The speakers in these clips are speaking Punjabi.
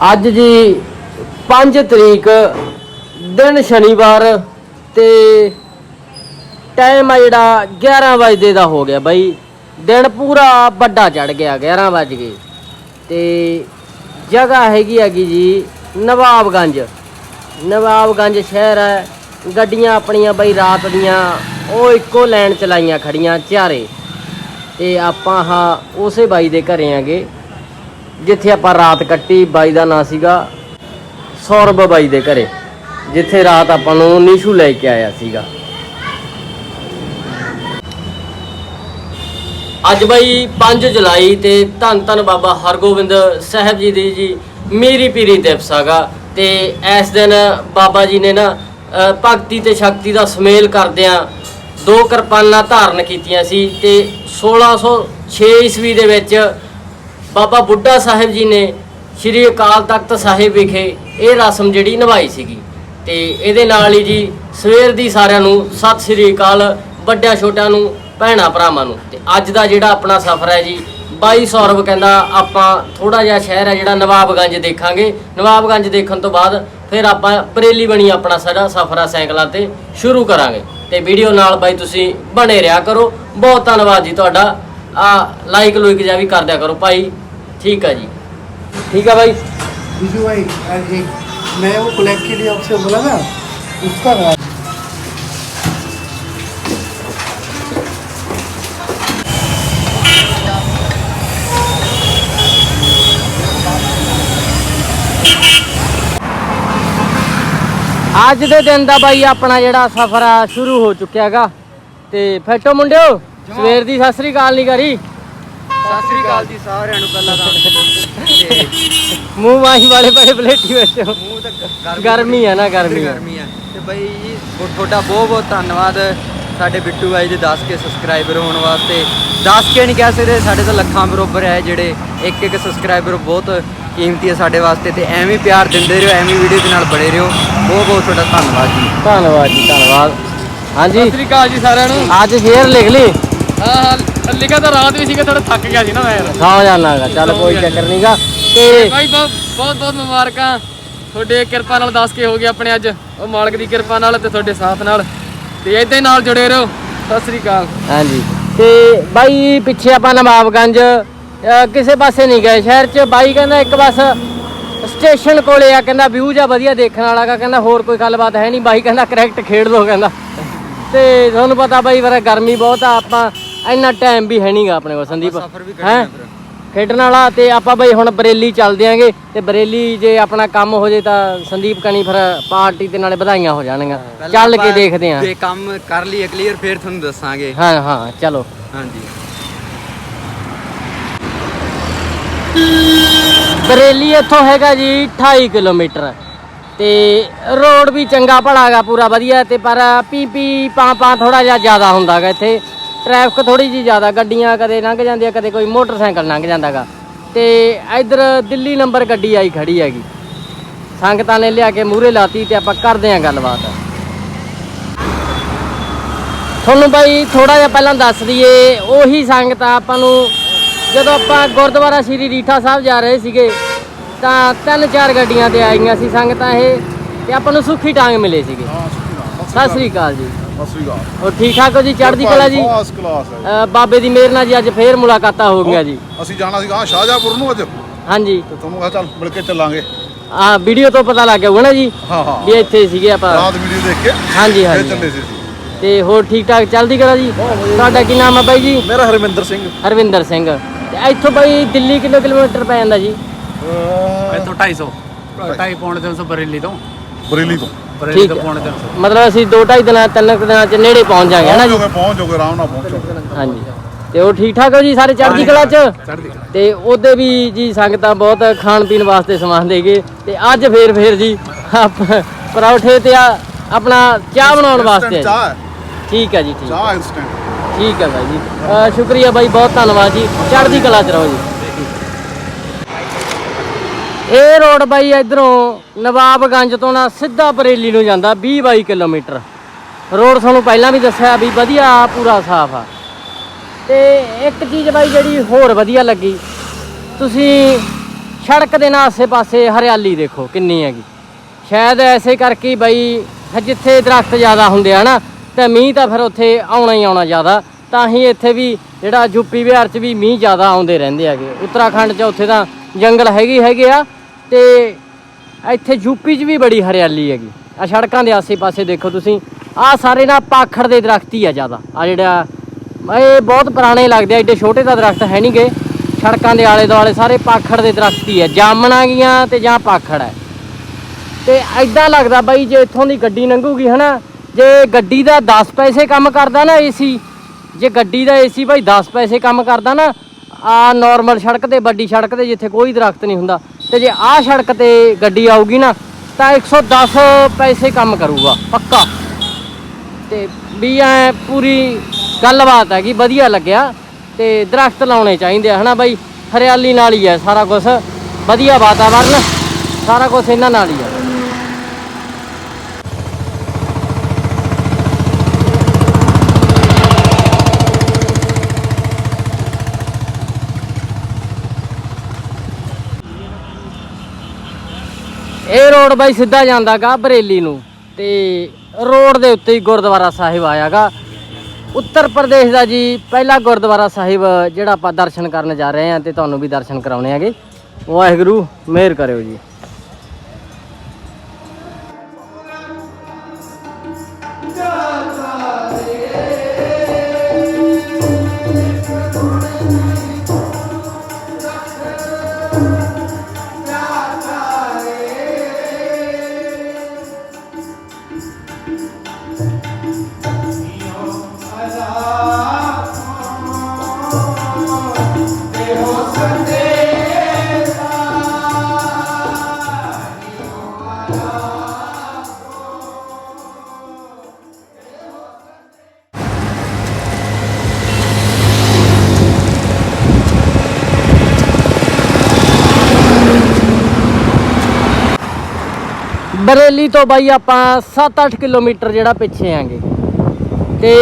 ਅੱਜ ਜੀ 5 ਤਰੀਕ, ਦਿਨ ਸ਼ਨੀਵਾਰ ਤੇ ਟਾਈਮ ਆ ਜਿਹੜਾ 11 ਵਜੇ ਦਾ ਹੋ ਗਿਆ ਬਾਈ। ਦਿਨ ਪੂਰਾ ਵੱਡਾ ਚੜ ਗਿਆ 11 ਵਜ ਗਏ। ਤੇ ਜਗ੍ਹਾ ਹੈਗੀ ਹੈਗੀ ਜੀ ਨਵਾਬਗੰਜ। ਨਵਾਬਗੰਜ ਸ਼ਹਿਰ ਹੈ, ਗੱਡੀਆਂ ਆਪਣੀਆਂ ਬਾਈ ਰਾਤ ਦੀਆਂ, ਉਹ ਇੱਕੋ ਲਾਈਨ ਚਲਾਈਆਂ ਖੜੀਆਂ ਚਾਰੇ। ਤੇ ਆਪਾਂ ਹਾਂ ਉਸੇ ਬਾਈ ਦੇ ਘਰੇ ਆਂਗੇ। ਜਿੱਥੇ ਆਪਾਂ ਰਾਤ ਕੱਟੀ, ਬਾਈ ਦਾ ਨਾਂ ਸੀਗਾ ਸੌਰਭ ਬਾਈ ਦੇ ਘਰੇ, ਜਿੱਥੇ ਰਾਤ ਆਪਾਂ ਨੂੰ ਨਿਸ਼ੂ ਲੈ ਕੇ ਆਇਆ ਸੀਗਾ। ਅੱਜ ਬਾਈ 5 ਜੁਲਾਈ ਤੇ ਧੰਨ ਧੰਨ ਬਾਬਾ ਹਰਗੋਬਿੰਦ ਸਾਹਿਬ ਜੀ ਦੀ ਜੀ ਮੀਰੀ ਪੀਰੀ ਦਿਵਸ ਹੈਗਾ ਤੇ ਇਸ ਦਿਨ ਬਾਬਾ ਜੀ ਨੇ ਨਾ ਭਗਤੀ ਤੇ ਸ਼ਕਤੀ ਦਾ ਸੁਮੇਲ ਕਰਦਿਆਂ ਦੋ ਕਿਰਪਾਨਾਂ ਧਾਰਨ ਕੀਤੀਆਂ ਸੀ ਤੇ 1606 ਈਸਵੀ ਦੇ ਵਿੱਚ ਬਾਬਾ ਬੁੱਢਾ ਸਾਹਿਬ ਜੀ ਨੇ ਸ਼੍ਰੀ ਅਕਾਲ ਤਖਤ ਸਾਹਿਬ ਵਿਖੇ ਇਹ ਰਸਮ ਜਿਹੜੀ ਨਿਭਾਈ ਸੀਗੀ। ਤੇ ਇਹਦੇ ਨਾਲ ਹੀ ਜੀ ਸਵੇਰ ਦੀ ਸਾਰਿਆਂ ਨੂੰ ਸਤਿ ਸ਼੍ਰੀ ਅਕਾਲ, ਵੱਡਿਆਂ ਛੋਟਿਆਂ ਨੂੰ, ਭੈਣਾਂ ਭਰਾਵਾਂ ਨੂੰ। ਤੇ ਅੱਜ ਦਾ ਜਿਹੜਾ ਆਪਣਾ ਸਫ਼ਰ ਹੈ ਜੀ, ਬਾਈ ਸੌਰਵ ਕਹਿੰਦਾ ਆਪਾਂ ਥੋੜਾ ਜਿਹਾ ਸ਼ਹਿਰ ਹੈ ਜਿਹੜਾ ਨਵਾਬਗੰਜ ਦੇਖਾਂਗੇ। ਨਵਾਬਗੰਜ ਦੇਖਣ ਤੋਂ ਬਾਅਦ ਫਿਰ ਆਪਾਂ ਪਰੇਲੀ ਬਣੀ ਆਪਣਾ ਸਾਡਾ ਸਫ਼ਰ ਆ ਸਾਈਕਲਾਂ ਤੇ ਸ਼ੁਰੂ ਕਰਾਂਗੇ। ਤੇ ਵੀਡੀਓ ਨਾਲ ਬਾਈ ਤੁਸੀਂ ਬਣੇ ਰਿਹਾ ਕਰੋ। ਬਹੁਤ ਧੰਨਵਾਦ ਜੀ ਤੁਹਾਡਾ। ਆ ਲਾਈਕ ਲੁਇਕ ਜਿਹਾ ਵੀ ਕਰ ਦਿਆ ਕਰੋ ਭਾਈ ਠੀਕ ਆ ਜੀ ਠੀਕ ਆ ਬਾਈ विजू भाई आज एक मैं वो ब्लैक के लिए आपसे बोला ना उसका रहा ਅੱਜ ਦੇ ਦਿਨ ਦਾ ਬਾਈ ਆਪਣਾ ਜਿਹੜਾ ਸਫ਼ਰ ਆ ਸ਼ੁਰੂ ਹੋ ਚੁੱਕਿਆ ਹੈਗਾ ਤੇ ਫੈਟੋ ਮੁੰਡਿਓ ਸਵੇਰ ਦੀ ਸਤਿ ਸ੍ਰੀ ਅਕਾਲ ਨਹੀਂ ਕਰੀ? ਸਤਿ ਸ੍ਰੀ ਅਕਾਲ ਜੀ ਸਾਰਿਆਂ ਨੂੰ ਪਹਿਲਾਂ ਤਾਂ। ਮੂੰਹ ਮਾਹੀ ਵਾਲੇ ਬੜੇ ਬਲੇਟੀ ਬੈਠੇ ਹੋ। ਮੂੰਹ ਤਾਂ ਗਰਮੀ ਆ ਨਾ ਗਰਮੀ ਆ। ਗਰਮੀ ਆ। ਤੇ ਬਈ ਜੀ ਬਹੁਤ- ਤੁਹਾਡਾ ਬਹੁਤ ਬਹੁਤ ਧੰਨਵਾਦ ਸਾਡੇ ਬਿੱਟੂ ਬਾਈ ਦੇ 10 ਕੇ ਸਬਸਕ੍ਰਾਈਬਰ ਹੋਣ ਵਾਸਤੇ। 10 ਕੇ ਨਹੀਂ ਕਹਿ ਸਕਦੇ ਸਾਡੇ ਤਾਂ ਲੱਖਾਂ ਬਰੋਬਰ ਹੈ ਜਿਹੜੇ ਇੱਕ ਇੱਕ ਸਬਸਕ੍ਰਾਈਬਰ ਬਹੁਤ ਕੀਮਤੀ ਹੈ ਸਾਡੇ ਵਾਸਤੇ ਤੇ ਐਵੇਂ ਹੀ ਪਿਆਰ ਦਿੰਦੇ ਰਹੋ ਐਵੇਂ ਵੀਡੀਓ ਦੇ ਨਾਲ ਬੜੇ ਰਹੋ। ਬਹੁਤ ਬਹੁਤ ਤੁਹਾਡਾ ਧੰਨਵਾਦ ਜੀ। ਧੰਨਵਾਦ ਜੀ ਧੰਨਵਾਦ। ਹਾਂਜੀ। ਸ੍ਰੀ ਅਕਾਲ ਜੀ ਸਾਰਿਆਂ ਨੂੰ। ਅੱਜ ਫੇਰ ਲਿਖ ਲਈ। ਹਾਂ ਲਿਖਿਆ ਤਾਂ ਰਾਤ ਵੀ ਸੀਗਾ ਥੋੜਾ ਥੱਕ ਗਿਆ ਸੀ ਨਾ ਮੈਂ ਯਾਰ। ਸੌ ਜਾਣਾਗਾ ਚੱਲ ਕੋਈ ਚੱਕਰ ਨਹੀਂਗਾ ਤੇ ਭਾਈ ਬਹੁਤ ਬਹੁਤ ਬਹੁਤ ਮੁਬਾਰਕਾਂ। ਤੁਹਾਡੇ ਕਿਰਪਾ ਨਾਲ ਦੱਸ ਕੇ ਹੋ ਗਿਆ ਆਪਣੇ ਅੱਜ। ਉਹ ਮਾਲਕ ਦੀ ਕਿਰਪਾ ਨਾਲ ਤੇ ਤੁਹਾਡੇ ਸਾਥ ਨਾਲ। ਤੇ ਏਦਾਂ ਹੀ ਨਾਲ ਜੁੜੇ ਰਹੋ। ਸਤਿ ਸ੍ਰੀ ਅਕਾਲ। ਹਾਂਜੀ। ਤੇ ਬਾਈ ਪਿੱਛੇ ਆਪਾਂ ਨਵਾਬਗੰਜ ਅਹ ਕਿਸੇ ਪਾਸੇ ਨਹੀਂ ਗਏ। ਸ਼ਹਿਰ 'ਚ ਬਾਈ ਕਹਿੰਦਾ ਇੱਕ ਬਸ ਸਟੇਸ਼ਨ ਕੋਲੇ ਆ ਕਹਿੰਦਾ ਵਿਊ ਜਾ ਵਧੀਆ ਦੇਖਣ ਵਾਲਾ ਗਾ ਕਹਿੰਦਾ ਹੋਰ ਕੋਈ ਗੱਲਬਾਤ ਹੈ ਨਹੀਂ। ਬਾਈ ਕਹਿੰਦਾ ਕਰੈਕਟ ਖੇਡ ਲੋ ਕਹਿੰਦਾ। ਤੇ ਤੁਹਾਨੂੰ ਪਤਾ ਬਾਈ ਫਿਰ ਗਰਮੀ ਬਹੁਤ ਆ ਆਪਾਂ ਇੰਨਾ ਟਾਈਮ ਵੀ ਹੈ ਨਹੀਂਗਾ ਆਪਣੇ ਕੋਲ ਸੰਦੀਪ। ਸਫ਼ਰ ਵੀ ਕਰਨਾ ਹੈਂ? ਫਿਰ। ਖੇਡਣ ਵਾਲਾ ਤੇ ਆਪਾਂ ਬਈ ਹੁਣ ਬਰੇਲੀ ਚੱਲਦੇ ਆਂਗੇ ਤੇ ਬਰੇਲੀ ਜੇ ਆਪਣਾ ਕੰਮ ਹੋ ਜੇ ਤਾਂ ਸੰਦੀਪ ਕਣੀ ਫਿਰ ਪਾਰਟੀ ਤੇ ਨਾਲੇ ਵਧਾਈਆਂ ਹੋ ਜਾਣਗੀਆਂ। ਪਹਿਲਾਂ ਚੱਲ ਕੇ ਆਪਾਂ ਦੇਖਦੇ ਆਂ। ਜੇ ਕੰਮ ਕਰ ਲਈਏ ਕਲੀਅਰ ਫਿਰ ਤੁਹਾਨੂੰ ਦੱਸਾਂਗੇ। ਹਾਂ ਹਾਂ ਚਲੋ। ਹਾਂਜੀ। ਬਰੇਲੀ ਇੱਥੋਂ ਹੈਗਾ ਜੀ 28 ਕਿਲੋਮੀਟਰ ਤੇ ਰੋਡ ਵੀ ਚੰਗਾ ਭਲਾਗਾ ਪੂਰਾ ਵਧੀਆ ਤੇ ਪਰ ਪੀ ਪੀ ਪਾਂ ਪਾਂ ਥੋੜਾ ਜਿਹਾ ਜ਼ਿਆਦਾ ਹੁੰਦਾਗਾ ਇੱਥੇ। ਟ੍ਰੈਫਿਕ ਥੋੜੀ ਜੀ ਜ਼ਿਆਦਾ ਗੱਡੀਆਂ ਕਦੇ ਲੰਘ ਜਾਂਦੀਆਂ ਕਦੇ ਕੋਈ ਮੋਟਰਸਾਈਕਲ ਲੰਘ ਜਾਂਦਾਗਾ। ਤੇ ਇਧਰ ਦਿੱਲੀ ਨੰਬਰ ਗੱਡੀ ਆਈ ਖੜੀ ਹੈਗੀ। ਸੰਗਤਾਂ ਨੇ ਲਿਆ ਕੇ ਮੂਹਰੇ ਲਾਤੀ ਤੇ ਆਪਾਂ ਕਰਦੇ ਆਂ ਗੱਲਬਾਤ। ਤੁਹਾਨੂੰ ਬਾਈ ਥੋੜਾ ਜਿਹਾ ਪਹਿਲਾਂ ਦੱਸ ਦਈਏ ਉਹੀ ਸੰਗਤ ਆਪਾਂ ਨੂੰ। ਜਦੋਂ ਆਪਾਂ ਗੁਰਦੁਆਰਾ ਸ਼੍ਰੀ ਰੀਠਾ ਸਾਹਿਬ ਜਾ ਰਹੇ ਸੀਗੇ ਤਾਂ ਤਿੰਨ ਚਾਰ ਗੱਡੀਆਂ ਤੇ ਆਈਆਂ ਸੀ ਸੰਗਤਾਂ ਇਹ ਤੇ ਆਪਾਂ ਨੂੰ ਸੁੱਖੀ ਟਾਂਗ ਮਿਲੇ ਸੀਗੇ। ਸਤਿ ਸ੍ਰੀ ਅਕਾਲ ਜੀ। ਸਸਰੀਗਾ ਹੋਰ ਠੀਕ ਠਾਕ ਹੋ ਜੀ? ਚੜ੍ਹਦੀ ਕਲਾ ਜੀ? ਫਸਟ ਕਲਾਸ ਹੈ। ਅ, ਬਾਬੇ ਦੀ ਮਿਹਰ ਨਾਲ ਜੀ ਅੱਜ ਫੇਰ ਮੁਲਾਕਾਤਾਂ ਹੋ ਗਈਆਂ ਜੀ। ਅਸੀਂ ਜਾਣਾ ਸੀਗਾ ਸ਼ਾਹਜਹਾਂਪੁਰ ਨੂੰ ਅੱਜ। ਤੇ ਹਾਂਜੀ ਤੁਹਾਨੂੰ ਕਿਹਾ ਚੱਲ ਮਿਲ ਕੇ ਚੱਲਾਂਗੇ। ਆ ਵੀਡੀਓ ਤੋਂ ਪਤਾ ਲੱਗ ਗਿਆ ਨਾ ਜੀ ਹਾਂ ਹਾਂ। ਵੀ ਇੱਥੇ ਸੀਗੇ ਆਪਾਂ। ਰਾਤ ਵੀਡੀਓ ਦੇਖ ਕੇ ਹਾਂਜੀ ਫਿਰ ਹਾਂਜੀ ਚੱਲੇ ਸੀ ਅਸੀਂ। ਤੇ ਹੋਰ ਠੀਕ ਠਾਕ ਚੜ੍ਹਦੀ ਕਲਾ ਜੀ? ਤੁਹਾਡਾ ਕੀ ਨਾਮ ਹੈ ਬਾਈ ਜੀ? ਮੇਰਾ ਹਰਵਿੰਦਰ ਸਿੰਘ। ਹਰਵਿੰਦਰ ਸਿੰਘ। ਤੇ ਇੱਥੋਂ ਬਾਈ ਦਿੱਲੀ ਕਿਲੋ ਕਿਲੋਮੀਟਰ ਪੈ ਜਾਂਦਾ ਜੀ? ਇੱਥੋਂ 250 250 ਪੌਂਡ 300 ਬਰੇਲੀ ਤੋਂ। ਬਰੇਲੀ ਤੋਂ। ਬਰੇਲੀ ਠੀਕ ਤੋਂ ਹੈ। ਪੌਂਡ 300 ਮਤਲਬ ਅਸੀਂ 2.5 ਦਿਨਾਂ ਤਿੰਨ ਕੁ ਦਿਨਾਂ ਚ ਨੇੜੇ ਪਹੁੰਚ ਜਾਾਂਗੇ ਹਨਾ ਪਹੁੰਚ ਜੀ? ਜੋਗੇ ਪਹੁੰਚ ਜੋਗੇ ਆਰਾਮ ਨਾਲ ਪਹੁੰਚੋਗੇ ਹਾਂਜੀ। ਤੇ ਉਹ ਠੀਕ ਠਾਕ ਹੋ ਜੀ ਸਾਰੇ ਚੜ੍ਹਦੀ ਕਲਾ ਚ? ਚੜ੍ਹਦੀ ਕਲਾ। ਤੇ ਉਹਦੇ ਵੀ ਜੀ ਸੰਗਤਾਂ ਬਹੁਤ ਖਾਣ ਪੀਣ ਵਾਸਤੇ ਸਮਾਨ ਦੇ ਗਏ। ਤੇ ਅੱਜ ਫੇਰ ਫੇਰ ਜੀ ਆਪ- ਪਰੌਠੇ ਤੇ ਆ ਆਪਣਾ ਚਾਹ ਬਣਾਉਣ ਵਾਸਤੇ ਆ ਜੀ। ਠੀਕ ਹੈ ਜੀ ਠੀਕ ਚਾਹ ਇਨਸਟੈਂਟ ਠੀਕ ਹੈ ਬਾਈ ਜੀ। ਅਹ ਸ਼ੁਕਰੀਆ ਬਾਈ ਬਹੁਤ ਧੰਨਵਾਦ ਜੀ। ਚੜ੍ਹਦੀ ਕਲਾ ਚ ਰਹੋ ਜੀ। ਇਹ ਰੋਡ ਬਾਈ ਇਧਰੋਂ ਨਵਾਬਗੰਜ ਤੋਂ ਨਾ ਸਿੱਧਾ ਬਰੇਲੀ ਨੂੰ ਜਾਂਦਾ 20 22 ਕਿਲੋਮੀਟਰ। ਰੋਡ ਤੁਹਾਨੂੰ ਪਹਿਲਾਂ ਵੀ ਦੱਸਿਆ ਵੀ ਵਧੀਆ ਪੂਰਾ ਸਾਫ਼ ਆ। ਤੇ ਇੱਕ ਚੀਜ਼ ਬਾਈ ਜਿਹੜੀ ਹੋਰ ਵਧੀਆ ਲੱਗੀ, ਤੁਸੀਂ ਸੜਕ ਦੇ ਨਾਲ ਆਸੇ-ਪਾਸੇ ਹਰਿਆਲੀ ਦੇਖੋ ਕਿੰਨੀ ਹੈਗੀ। ਸ਼ਾਇਦ ਐਸੇ ਕਰਕੇ ਬਾਈ ਜਿੱਥੇ ਦਰਖਤ ਜ਼ਿਆਦਾ ਹੁੰਦੇ ਆ ਨਾ, ਤੇ ਮੀਂਹ ਤਾਂ ਫਿਰ ਉੱਥੇ ਆਉਣਾ ਹੀ ਆਉਣਾ ਜ਼ਿਆਦਾ। ਤਾਂ ਹੀ ਇੱਥੇ ਵੀ ਜਿਹੜਾ ਯੂਪੀ ਬਿਹਾਰ 'ਚ ਵੀ ਮੀਂਹ ਜ਼ਿਆਦਾ ਆਉਂਦੇ ਰਹਿੰਦੇ ਹੈਗੇ। ਉੱਤਰਾਖੰਡ 'ਚ ਉੱਥੇ ਤਾਂ ਜੰਗਲ ਹੈਗੇ ਹੈਗੇ ਆ ਤੇ ਇੱਥੇ ਯੂਪੀ 'ਚ ਵੀ ਬੜੀ ਹਰਿਆਲੀ ਹੈਗੀ। ਆ ਸੜਕਾਂ ਦੇ ਆਸੇ-ਪਾਸੇ ਦੇਖੋ ਤੁਸੀਂ। ਆ ਸਾਰੇ ਨਾ ਪਾਖੜ ਦੇ ਦਰਖਤ ਹੀ ਆ ਜ਼ਿਆਦਾ। ਆ ਜਿਹੜਾ, ਇਹ ਬਹੁਤ ਪੁਰਾਣੇ ਲੱਗਦੇ ਆ, ਏਡੇ ਛੋਟੇ ਤਾਂ ਦਰਖਤ ਹੈ ਨਹੀਂਗੇ ਸੜਕਾਂ ਦੇ ਆਲੇ ਦੁਆਲੇ ਸਾਰੇ ਪਾਖੜ ਦੇ ਦਰਖਤ ਹੀ ਆ। ਜਾਮਣਾ ਗੀਆਂ ਤੇ ਜਾਂ ਪਾਖੜ ਹੈ। ਤੇ ਐਦਾਂ ਲੱਗਦਾ ਬਾਈ ਜੇ ਇੱਥੋਂ ਦੀ ਗੱਡੀ ਲੰਘੂਗੀ ਹਨਾ, ਜੇ ਗੱਡੀ ਦਾ 10 ਪੈਸੇ ਕੰਮ ਕਰਦਾ ਨਾ ਏਸੀ, ਜੇ ਗੱਡੀ ਦਾ ਏਸੀ ਬਾਈ 10 ਪੈਸੇ ਕੰਮ ਕਰਦਾ ਨਾ ਆ ਨਾਰਮਲ ਸੜਕ ਤੇ, ਵੱਡੀ ਸੜਕ ਤੇ ਜਿੱਥੇ ਕੋਈ ਦਰਖਤ ਨਹੀਂ ਹੁੰਦਾ ਤੇ ਜੇ ਆਹ ਸੜਕ ਤੇ ਗੱਡੀ ਆਊਗੀ ਨਾ, ਤਾਂ 110 ਪੈਸੇ ਕੰਮ ਕਰੂਗਾ, ਪੱਕਾ। ਤੇ ਵੀ ਐ ਪੂਰੀ ਗੱਲਬਾਤ ਹੈਗੀ, ਵਧੀਆ ਲੱਗਿਆ। ਤੇ ਦਰਖਤ ਲਾਉਣੇ ਚਾਹੀਦੇ ਆ, ਹਨਾ ਬਾਈ? ਹਰਿਆਲੀ ਨਾਲ ਹੀ ਹੈ ਸਾਰਾ ਕੁਝ ਵਧੀਆ ਵਾਤਾਵਰਨ, ਸਾਰਾ ਕੁਝ ਇਹਨਾਂ ਨਾਲ ਹੀ ਹੈ ਇਹ ਰੋਡ ਬਾਈ ਸਿੱਧਾ ਜਾਂਦਾਗਾ ਬਰੇਲੀ ਨੂੰ ਤੇ ਰੋਡ ਦੇ ਉੱਤੇ ਹੀ ਗੁਰਦੁਆਰਾ ਸਾਹਿਬ ਆਇਆਗਾ ਉੱਤਰ ਪ੍ਰਦੇਸ਼ ਦਾ ਜੀ, ਪਹਿਲਾ ਗੁਰਦੁਆਰਾ ਸਾਹਿਬ ਜਿਹੜਾ ਆਪਾਂ ਦਰਸ਼ਨ ਕਰਨ ਜਾ ਰਹੇ ਹਾਂ ਤੇ ਤੁਹਾਨੂੰ ਵੀ ਦਰਸ਼ਨ ਕਰਾਉਣੇ ਹੈਗੇ। ਵਾਹਿਗੁਰੂ, ਮਿਹਰ ਕਰਿਓ ਜੀ। ਬਰੇਲੀ ਤੋਂ ਬਾਈ ਆਪਾਂ 7-8 ਕਿਲੋਮੀਟਰ ਜਿਹੜਾ ਪਿੱਛੇ ਆਂਗੇ। ਤੇ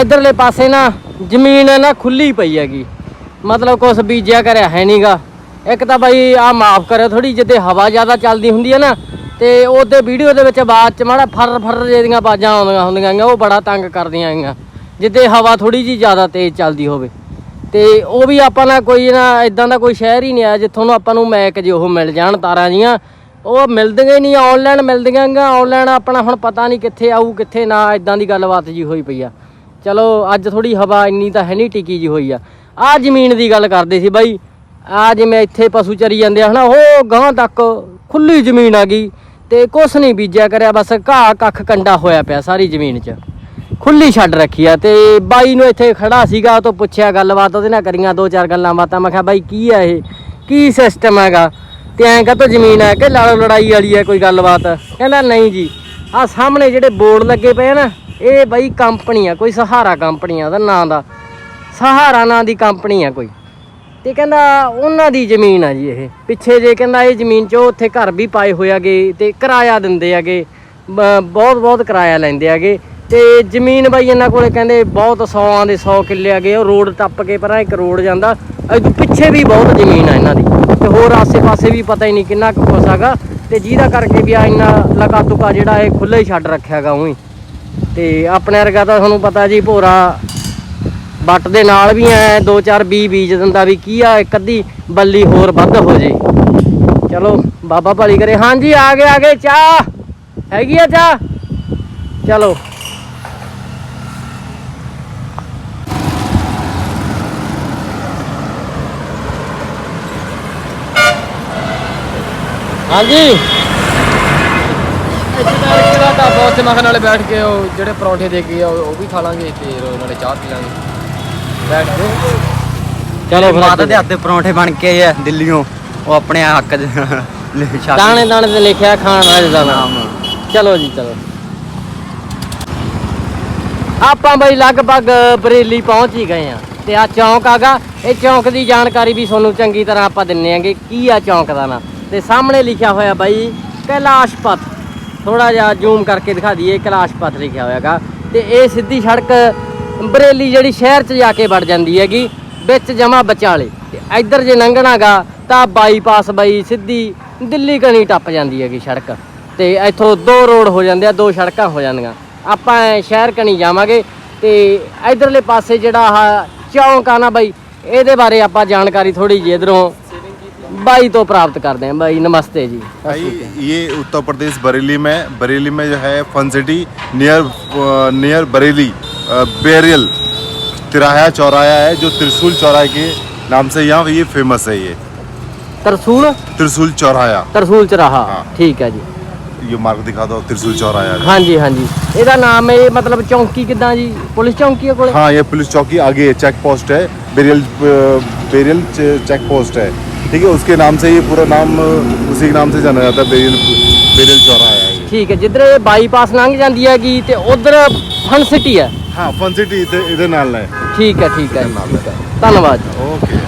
ਇਧਰਲੇ ਪਾਸੇ ਨਾ ਜ਼ਮੀਨ ਨਾ ਖੁੱਲੀ ਪਈ ਹੈਗੀ। ਮਤਲਬ ਕੁਛ ਬੀਜਿਆ ਕਰਿਆ ਹੈ ਨਹੀਂਗਾ ਇੱਕ ਤਾਂ ਬਾਈ ਆ ਮਾਫ ਕਰਿਓ ਥੋੜੀ ਜਿੱਦੇ ਹਵਾ ਜ਼ਿਆਦਾ ਚੱਲਦੀ ਹੁੰਦੀ ਹੈ ਨਾ ਤੇ ਉਹਦੇ ਵੀਡੀਓ ਦੇ ਵਿੱਚ ਬਾਅਦ ਚ ਮਾੜਾ ਫਰ ਫਰ ਜਿਹੜੀਆਂ ਬਾਜਾਂ ਆਉਂਦੀਆਂ ਹੁੰਦੀਆਂ ਹੈਗੀਆਂ, ਉਹ ਬੜਾ ਤੰਗ ਕਰਦੀਆਂ ਹੈਗੀਆਂ। ਜਿੱਦੇ ਹਵਾ ਥੋੜੀ ਜੀ ਜ਼ਿਆਦਾ ਤੇਜ਼ ਚੱਲਦੀ ਹੋਵੇ। ਤੇ ਉਹ ਵੀ ਆਪਾਂ ਨਾ ਕੋਈ ਨਾ ਇਦਾਂ ਦਾ ਕੋਈ ਸ਼ਹਿਰ ਹੀ ਨਹੀਂ ਆ ਜਿੱਥੋਂ ਨੂੰ ਆਪਾਂ ਨੂੰ ਮੈਕ ਜੇ ਉਹ ਮਿਲ ਜਾਣ ਤਾਰਾਂ ਜੀਆਂ। ਉਹ ਮਿਲਦੀਆਂ ਹੀ ਨਹੀਂ ਆਨਲਾਈਨ ਮਿਲਦੀਆਂ ਗਾ ਆਨਲਾਈਨ ਆਪਣਾ ਹੁਣ ਪਤਾ ਨਹੀਂ ਕਿੱਥੇ ਆਊ, ਕਿੱਥੇ ਨਾ ਇਦਾਂ ਦੀ ਗੱਲਬਾਤ ਜੀ ਹੋਈ ਪਈ ਆ। ਚਲੋ, ਅੱਜ ਥੋੜੀ ਹਵਾ ਇੰਨੀ ਤਾਂ ਹੈ ਨਹੀਂ ਟਿੱਕੀ ਜੀ ਹੋਈ ਆ। ਆ ਜ਼ਮੀਨ ਦੀ ਗੱਲ ਕਰਦੇ ਸੀ ਬਾਈ। ਆ ਜਿਵੇਂ ਇੱਥੇ ਪਸ਼ੂ ਚਰੀ ਜਾਂਦੇ ਆ, ਹਨਾ, ਉਹ ਗਾਂ ਤੱਕ ਖੁੱਲੀ ਜ਼ਮੀਨ ਆ ਗਈ ਤੇ ਕੁਛ ਨਹੀਂ ਬੀਜਿਆ ਕਰਿਆ, ਬਸ ਘਾਹ ਕੱਖ ਕੰਡਾ ਹੋਇਆ ਪਿਆ ਸਾਰੀ ਜ਼ਮੀਨ 'ਚ। ਖੁੱਲੀ ਛੱਡ ਰੱਖੀ ਆ ਤੇ ਬਾਈ ਨੂੰ ਇੱਥੇ ਖੜਾ ਸੀਗਾ, ਉਹ ਤੋਂ ਪੁੱਛਿਆ ਗੱਲਬਾਤ, ਉਹਦੇ ਨਾਲ ਕਰੀਆਂ ਦੋ ਚਾਰ ਗੱਲਾਂ ਬਾਤਾਂ, ਮੈਂ ਕਿਹਾ ਬਾਈ ਕੀ ਆ ਇਹ? ਕੀ ਸਿਸਟਮ ਹੈਗਾ? ਤੇ ਐਂ ਕਹਤੋ ਜ਼ਮੀਨ ਹੈ ਕਿ ਲੜੋ ਲੜਾਈ ਵਾਲੀ ਹੈ ਕੋਈ ਗੱਲਬਾਤ। ਕਹਿੰਦਾ ਨਹੀਂ ਜੀ ਆ ਸਾਹਮਣੇ ਜਿਹੜੇ ਬੋਰਡ ਲੱਗੇ ਪਏ ਆ ਨਾ, ਇਹ ਬਈ ਕੰਪਨੀ ਆ, ਕੋਈ ਸਹਾਰਾ ਕੰਪਨੀ ਆ, ਉਹਦਾ ਨਾਂ ਦਾ। ਸਹਾਰਾ ਨਾਂ ਦੀ ਕੰਪਨੀ ਆ ਕੋਈ। ਤੇ ਕਹਿੰਦਾ ਉਹਨਾਂ ਦੀ ਜ਼ਮੀਨ ਆ ਜੀ ਇਹ। ਪਿੱਛੇ ਜੇ ਕਹਿੰਦਾ ਇਹ ਜ਼ਮੀਨ 'ਚ ਉਹ ਉੱਥੇ ਘਰ ਵੀ ਪਾਏ ਹੋਏ ਹੈਗੇ ਤੇ ਕਿਰਾਇਆ ਦਿੰਦੇ ਹੈਗੇ ਬਹੁਤ ਬਹੁਤ ਕਿਰਾਇਆ ਲੈਂਦੇ ਹੈਗੇ ਤੇ ਜ਼ਮੀਨ ਬਾਈ ਇਹਨਾਂ ਕੋਲੇ ਕਹਿੰਦੇ ਬਹੁਤ 100ਾਂ ਦੇ 100 ਕਿੱਲੇ ਆ ਗਏ ਉਹ ਰੋਡ ਟੱਪ ਕੇ ਪਰਾਂ ਇੱਕ ਰੋਡ ਜਾਂਦਾ। ਇਹ ਪਿੱਛੇ ਵੀ ਬਹੁਤ ਜ਼ਮੀਨ ਆ ਇਹਨਾਂ ਦੀ। ਤੇ ਹੋਰ ਆਸੇ-ਪਾਸੇ ਵੀ ਪਤਾ ਹੀ ਨਹੀਂ ਕਿੰਨਾ ਕੁ ਕੁਛ ਹੈਗਾ। ਤੇ ਜਿਹਦਾ ਕਰਕੇ ਵੀ ਆ ਇੰਨਾ ਲਗਾ ਤੁਕਾ ਜਿਹੜਾ ਇਹ ਖੁੱਲੇ ਹੀ ਛੱਡ ਰੱਖਿਆਗਾ ਉਹੀ। ਤੇ ਆਪਣੇ ਵਰਗਾ ਤਾਂ ਤੁਹਾਨੂੰ ਪਤਾ ਜੀ ਭੋਰਾ ਬੱਟ ਦੇ ਨਾਲ ਵੀ ਐ ਦੋ ਚਾਰ ਬੀ ਬੀਜ ਦਿੰਦਾ ਵੀ ਕੀ ਆ, ਇੱਕ ਅੱਧੀ ਬੱਲੀ ਹੋਰ ਵੱਧ ਹੋ ਜੇ। ਚਲੋ, ਬਾਬਾ ਭਲੀ ਕਰੇ। ਹਾਂਜੀ, ਆ ਗਏ ਆ ਗਏ, ਚਾਹ। ਹੈਗੀ ਆ ਚਾਹ? ਚਲੋ। ਹਾਂਜੀ। ਇੱਥੇ ਨਾਲ ਕਿਹੜਾ ਢਾਬਾ ਉੱਥੇ ਮਖਣ ਨਾਲੇ ਬੈਠ ਕੇ ਉਹ ਜਿਹੜੇ ਪਰੌਂਠੇ ਦੇ ਗਏ ਆ ਉਹ ਉਹ ਵੀ ਖਾ ਲਾਂਗੇ ਤੇ ਨਾਲੇ ਚਾਹ ਪੀ ਲਾਂਗੇ ਬੈਠ ਕੇ ਚਲੋ ਫਿਰ ਮਾਤਾ ਦੇ ਹੱਥ ਦੇ ਪਰੌਂਠੇ ਬਣ ਕੇ ਆਏ ਆ ਦਿੱਲੀੋਂ। ਉਹ ਆਪਣੇ ਹੱਕ ਦੇ ਦਾਣੇ ਦਾਣੇ ਤੇ ਲਿਖਿਆ ਖਾਣ ਵਾਲੇ ਦਾ ਨਾਮ। ਚਲੋ ਜੀ ਚਲੋ। ਆਪਾਂ ਬਈ ਲਗਭਗ ਬਰੇਲੀ ਪਹੁੰਚ ਹੀ ਗਏ ਆ। ਤੇ ਆ ਚੌਂਕ ਆਗਾ ਇਹ ਚੌਂਕ ਦੀ ਜਾਣਕਾਰੀ ਵੀ ਤੁਹਾਨੂੰ ਚੰਗੀ ਤਰ੍ਹਾਂ ਆਪਾਂ ਦਿੰਨੇ ਆਂਗੇ। ਕੀ ਆ ਚੌਂਕ ਦਾ ਨਾਂ ਤੇ ਸਾਹਮਣੇ ਲਿਖਿਆ ਹੋਇਆ ਬਾਈ ਕੈਲਾਸ਼ ਪਥ। ਥੋੜਾ ਜਿਹਾ ਜ਼ੂਮ ਕਰਕੇ ਦਿਖਾ ਦਈਏ, ਕੈਲਾਸ਼ ਪਥ ਲਿਖਿਆ ਹੋਇਆਗਾ। ਤੇ ਇਹ ਸਿੱਧੀ ਸੜਕ ਬਰੇਲੀ ਜਿਹੜੀ ਸ਼ਹਿਰ 'ਚ ਜਾ ਕੇ ਵੜ ਜਾਂਦੀ ਹੈਗੀ, ਵਿੱਚ ਜਮਾ ਵਿਚਾਲੇ। ਤੇ ਇੱਧਰ ਜੇ ਲੰਘਣਾਗਾ ਤਾਂ ਬਾਈਪਾਸ ਬਾਈ ਸਿੱਧੀ ਦਿੱਲੀ ਕਣੀ ਟੱਪ ਜਾਂਦੀ ਹੈਗੀ ਸੜਕ। ਤੇ ਇੱਥੋਂ ਦੋ ਰੋਡ ਹੋ ਜਾਂਦੇ ਆ, ਦੋ ਸੜਕਾਂ ਹੋ ਜਾਂਦੀਆਂ। ਆਪਾਂ ਸ਼ਹਿਰ ਕਣੀ ਜਾਵਾਂਗੇ ਤੇ ਇਧਰਲੇ ਪਾਸੇ ਜਿਹੜਾ ਆ ਚੌਂਕ ਆ ਨਾ ਬਾਈ, ਇਹਦੇ ਬਾਰੇ ਆਪਾਂ ਜਾਣਕਾਰੀ ਥੋੜੀ ਜਿਹੀ ਇਧਰੋਂ ਬਾਈ ਤੋਂ ਪ੍ਰਾਪਤ ਕਰਦੇ ਹਾਂ ਬਾਈ ਨਮਸਤੇ ਜੀ भाई ये उत्तर प्रदेश बरेली में बरेली में जो है fun city near near Bareilly अ, बेरियल तिराहा चौराया है जो त्रिशूल चौराहे के नाम से यहाँ ये फेमस है ये ਤਰਸੂਲ त्रिशूल चौराया ਤਰਸੂਲ ਚਰਾਹਾ ਹਾਂ। ਠੀਕ ਹੈ ਜੀ ये मार्ग दिखा दो त्रिशूल चौराया ਹਾਂਜੀ ਹਾਂਜੀ ਇਹਦਾ ਨਾਮ ਇਹ ਮਤਲਬ ਚੌਂਕੀ ਕਿਦਾਂ ਜੀ ਪੁਲਿਸ ਚੌਂਕੀ ਹੈ ਕੋਲੇ हाँ ये पुलिस चौकी आगे चेक पोस्ट है बेरियल बेरियल चेक पोस्ट है ठीक है उसके नाम से ये पूरा नाम अ, उसी के नाम से जाना जाता है बेरियल बेरियल चौराहा है ये ਠੀਕ ਹੈ ਜਿੱਧਰ ਇਹ ਬਾਈਪਾਸ ਲੰਘ ਜਾਂਦੀ ਹੈਗੀ ਤੇ ਉਧਰ ਫਨ ਸਿਟੀ ਹੈ हाँ फन सिटी इधर इधर नाल है ਠੀਕ ਹੈ ਠੀਕ ਹੈ ਜੀ, ਨਾਮ ਠੀਕ ਹੈ ਧੰਨਵਾਦ ਜੀ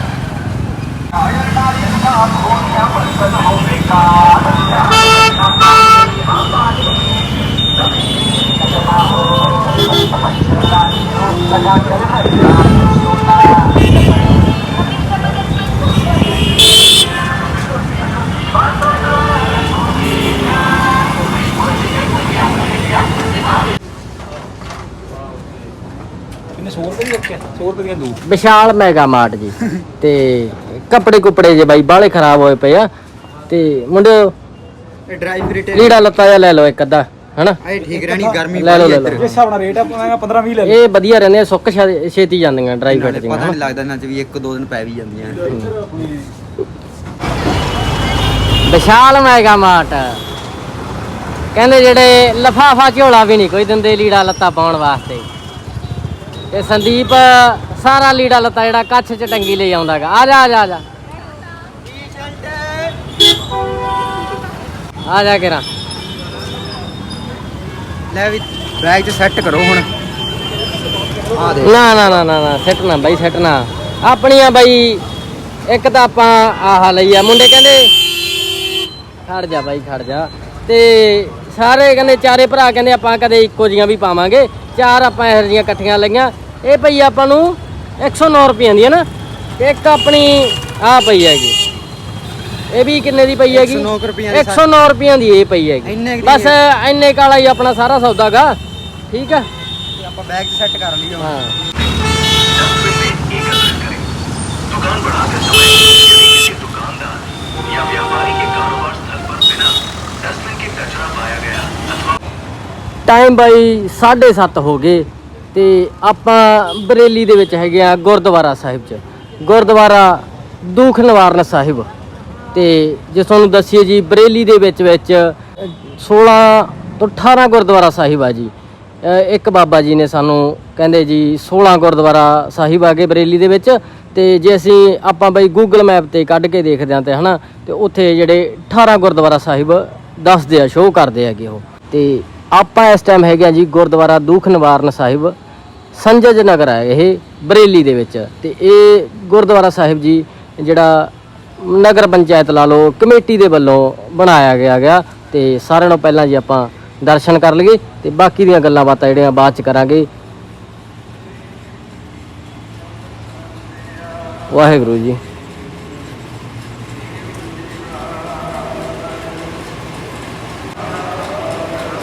ਵਿਸ਼ਾਲ ਮੈਗਾ ਮਾਰਟ ਜੀ। ਤੇ ਕੱਪੜੇ ਕੁਪੜੇ ਜੇ ਬਾਈ ਬਾਲੇ ਖਰਾਬ ਹੋਏ ਪਏ ਆ। ਤੇ ਮੁੰਡੇ ਇਹ ਡਰਾਈ ਫ੍ਰੀ ਲੀੜਾ ਲੱਤਾ ਜਿਹਾ ਲੈ ਲਓ ਇੱਕ ਅੱਧਾ ਹਨਾ? ਇਹ ਠੀਕ ਰਹਿਣੀ ਗਰਮੀ ਲੈ ਲਓ, ਲੈ ਲਓ। ਇੱਧਰ। ਹਿਸਾਬ ਨਾਲ ਰੇਟ ਆ ਪਾਵਾਂਗਾ 15 20 ਲੈ ਇਹ ਵਧੀਆ ਰਹਿੰਦੇ ਆ ਸੁੱਕ ਛੇਤੀ ਜਾਂਦੀਆਂ ਡਰਾਈ ਫਿੱਟ ਨਾਲੇ ਦੀਆਂ ਪਤਾ ਹਨਾ। ਨਹੀਂ ਲੱਗਦਾ ਨਾ ਚ ਵੀ ਇੱਕ ਦੋ ਦਿਨ ਪੈ ਵੀ ਜਾਂਦੀਆਂ। Vishal mega mart. ਕਹਿੰਦੇ ਜਿਹੜੇ ਲਫਾਫਾ ਝੋਲਾ ਵੀ ਨਹੀਂ ਕੋਈ ਦਿੰਦੇ ਲੀੜਾ ਲੱਤਾ ਪਾਉਣ ਵਾਸਤੇ। ਤੇ ਸੰਦੀਪ ਸਾਰਾ ਲੀੜਾ ਲੱਤਾ ਜਿਹੜਾ ਕੱਛ ਚ ਟੰਗੀ ਲਈ ਆਉਂਦਾਗਾ ਆ ਜਾ ਆ ਜਾ ਆ ਜਾ। ਆ ਜਾ ਕਿਰਾ। ਲੈ ਵੀ ਬੈਗ 'ਚ ਸੈੱਟ ਕਰੋ ਹੁਣ। ਆ ਦੇ। ਨਾ ਨਾ ਨਾ ਨਾ ਨਾ ਸੈੱਟ ਨਾ ਬਾਈ ਸੈੱਟ ਨਾ। ਆਪਣੀਆਂ ਬਾਈ ਇੱਕ ਤਾਂ ਆਪਾਂ ਆਹ ਲਈ ਆ। ਮੁੰਡੇ ਕਹਿੰਦੇ ਖੜ ਜਾ ਬਾਈ ਖੜ ਜਾ। ਤੇ ਸਾਰੇ ਕਹਿੰਦੇ ਚਾਰੇ ਭਰਾ ਕਹਿੰਦੇ ਆਪਾਂ ਕਦੇ ਇੱਕੋ ਜੀਆਂ ਵੀ ਪਾਵਾਂਗੇ। ਚਾਰ ਆਪਾਂ ਇਹੋ ਜੀਆਂ ਇਕੱਠੀਆਂ ਲਈਆਂ। ਇਹ ਪਈ ਆਪਾਂ ਨੂੰ 109 ਰੁਪਏ ਦੀ ਹੈ ਨਾ ਇੱਕ ਆਪਣੀ ਆ ਪਈ ਹੈਗੀ। ਇਹ ਵੀ ਕਿੰਨੇ ਦੀ ਪਈ ਹੈਗੀ? 109 ਰੁਪਏ ਦੀ 109 ਦੀ ਇਹ ਪਈ ਹੈਗੀ। ਬਸ ਇੰਨੇ ਕਾਲਾ ਹੀ ਆਪਣਾ ਸਾਰਾ ਸੌਦਾਗਾ ਠੀਕ ਆ? ਆਪਾਂ ਬੈਗ ਸੈੱਟ ਕਰ ਲਈ ਹਾਂ। ਦੁਕਾਨ ਬਣਾ ਕੇ ਸਮੇਂ ਟਾਈਮ ਬਾਈ 7:30 ਹੋ ਗਏ ਤੇ ਆਪਾਂ ਬਰੇਲੀ ਦੇ ਵਿੱਚ ਹੈਗੇ ਆ ਗੁਰਦੁਆਰਾ ਸਾਹਿਬ 'ਚ। ਗੁਰਦੁਆਰਾ ਦੁੱਖ ਨਿਵਾਰਨ ਸਾਹਿਬ। ਤੇ ਜੇ ਤੁਹਾਨੂੰ ਦੱਸੀਏ ਜੀ ਬਰੇਲੀ ਦੇ ਵਿੱਚ ਵਿੱਚ ਅ, 16 ਤੋਂ 18 ਗੁਰਦੁਆਰਾ ਸਾਹਿਬ ਆ ਜੀ। ਇੱਕ ਬਾਬਾ ਜੀ ਨੇ ਸਾਨੂੰ ਕਹਿੰਦੇ ਜੀ 16 ਗੁਰਦੁਆਰਾ ਸਾਹਿਬ ਆ ਗਏ ਬਰੇਲੀ ਦੇ ਵਿੱਚ ਤੇ ਜੇ ਅਸੀਂ ਆਪਾਂ ਬਈ ਗੂਗਲ ਮੈਪ ਤੇ ਕੱਢ ਕੇ ਦੇਖਦੇ ਹਾਂ ਤੇ ਹਨਾ ਤੇ ਉੱਥੇ ਜਿਹੜੇ 18 ਗੁਰਦੁਆਰਾ ਸਾਹਿਬ ਦੱਸਦੇ ਆ ਸ਼ੋਅ ਕਰਦੇ ਹੈਗੇ ਉਹ। ਤੇ ਆਪਾਂ ਇਸ ਟਾਈਮ ਹੈਗੇ ਆ ਜੀ ਗੁਰਦੁਆਰਾ ਦੁੱਖ ਨਿਵਾਰਨ ਸਾਹਿਬ, ਸੰਜਜ ਨਗਰ ਹੈ ਇਹ, ਬਰੇਲੀ ਦੇ ਵਿੱਚ। ਤੇ ਇਹ ਗੁਰਦੁਆਰਾ ਸਾਹਿਬ ਜੀ, ਜਿਹੜਾ ਨਗਰ ਪੰਚਾਇਤ ਲਾ ਲਓ, ਕਮੇਟੀ ਦੇ ਵੱਲੋਂ ਬਣਾਇਆ ਗਿਆ ਗਿਆ। ਤੇ ਸਾਰਿਆਂ ਨੂੰ ਪਹਿਲਾਂ ਜੀ ਆਪਾਂ ਦਰਸ਼ਨ ਕਰ ਲਈਏ ਤੇ ਬਾਕੀ ਦੀਆਂ ਗੱਲਾਂ ਬਾਤਾਂ ਜਿਹੜੀਆਂ ਬਾਅਦ ਚ ਕਰਾਂਗੇ। ਵਾਹਿਗੁਰੂ ਜੀ।